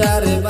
out if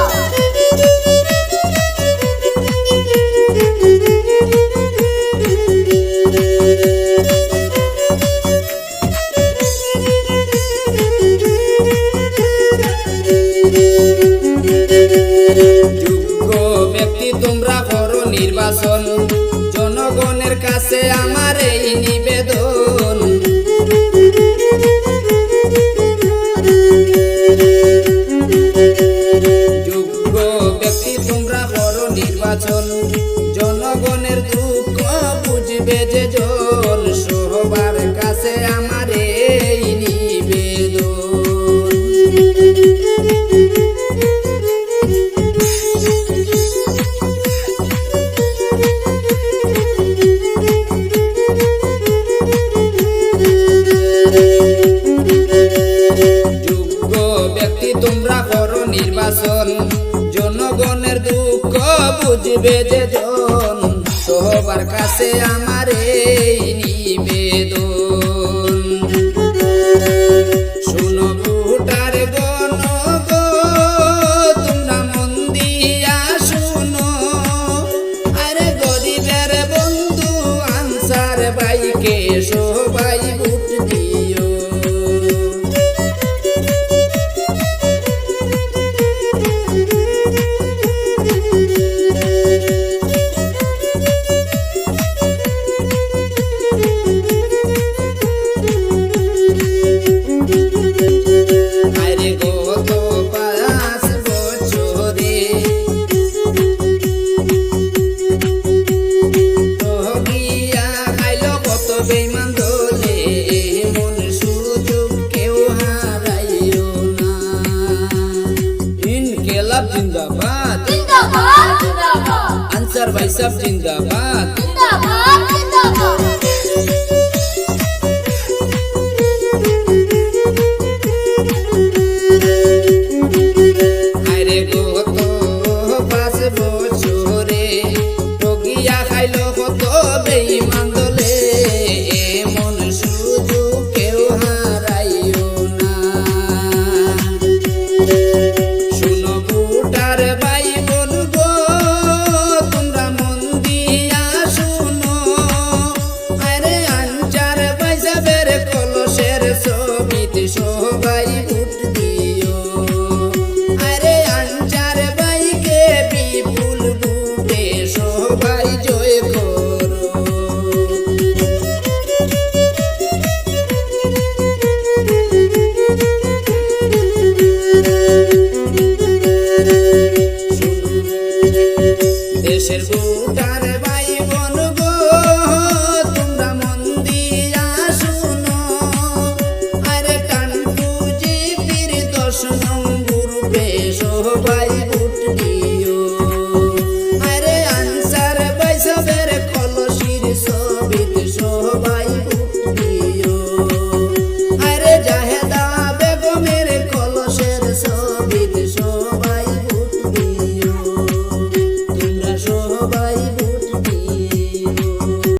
কাছে আমার এই নিবেদন। যোগ্য ব্যক্তি তোমরা করো নির্বাচন। বুঝবে যে জন সোহবার কাছে আমার এই নিবেদন। শুনো ভুটার গণ আরে বন্ধু সবাই accepting the path. In the.